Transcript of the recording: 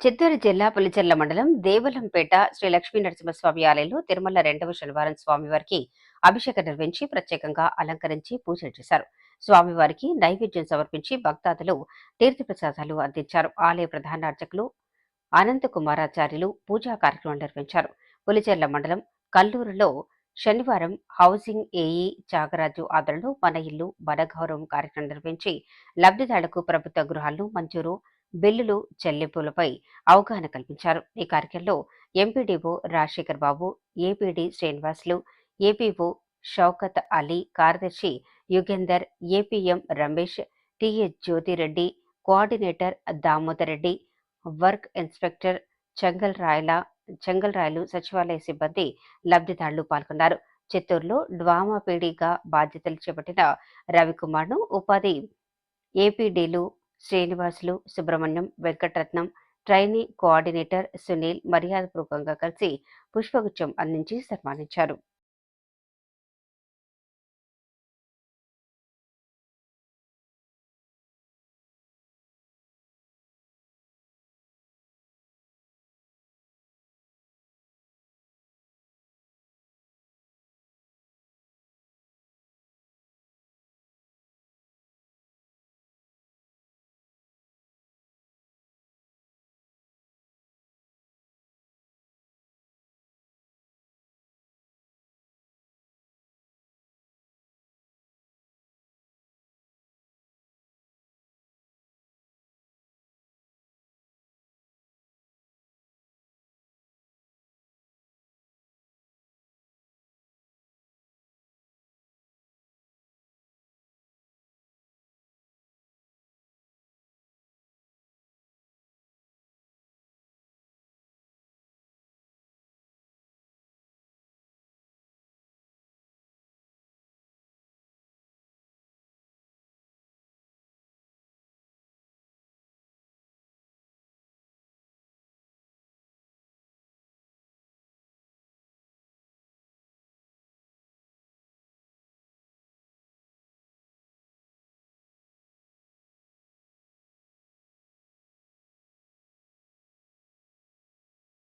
చిత్తూరు జిల్లా పులిచెర్ల మండలం దేవలంపేట శ్రీ లక్ష్మీ నరసింహస్వామి ఆలయంలో తిరుమల రెండవ శనివారం స్వామివారికి అభిషేకం నిర్వహించి ప్రత్యేకంగా అలంకరించి పూజలు చేశారు. స్వామివారికి నైవేద్యం సమర్పించి భక్తాదులు తీర్థప్రసాదాలు అందించారు. ఆలయ ప్రధాన అర్చకులు అనంత కుమారాచార్యులు పూజా కార్యక్రమం నిర్వహించారు. పులిచెర్ల మండలం కల్లూరులో శనివారం హౌసింగ్ ఏఈ త్యాగరాజు ఆదరణలో మన ఇల్లు మన గౌరవం కార్యక్రమం నిర్వహించి లబ్ధిదారులకు ప్రభుత్వ గృహాలను మంజూరు బిల్లులు చెల్లింపులపై అవగాహన కల్పించారు. ఈ కార్యక్రమంలో MPDO Rajasekhar Babu APD Srinivasulu APO Shaukat Ali కార్యదర్శి Yugender APM Ramesh T S Jyothireddy coordinator Damodar Reddy work inspector Chengal Rayala Chengal Rayalu సచివాలయ సిబ్బంది లబ్ధిదారులు పాల్గొన్నారు. చిత్తూరులో డ్వామా పీడీగా బాధ్యతలు చేపట్టిన రవికుమార్ను ఉపాధి ఏపీడీలు శ్రీనివాసులు సుబ్రహ్మణ్యం వెంకటరత్నం ట్రైనీ కోఆర్డినేటర్ సునీల్ మర్యాదపూర్వకంగా కలిసి పుష్పగుచ్చం అందించి సన్మానించారు.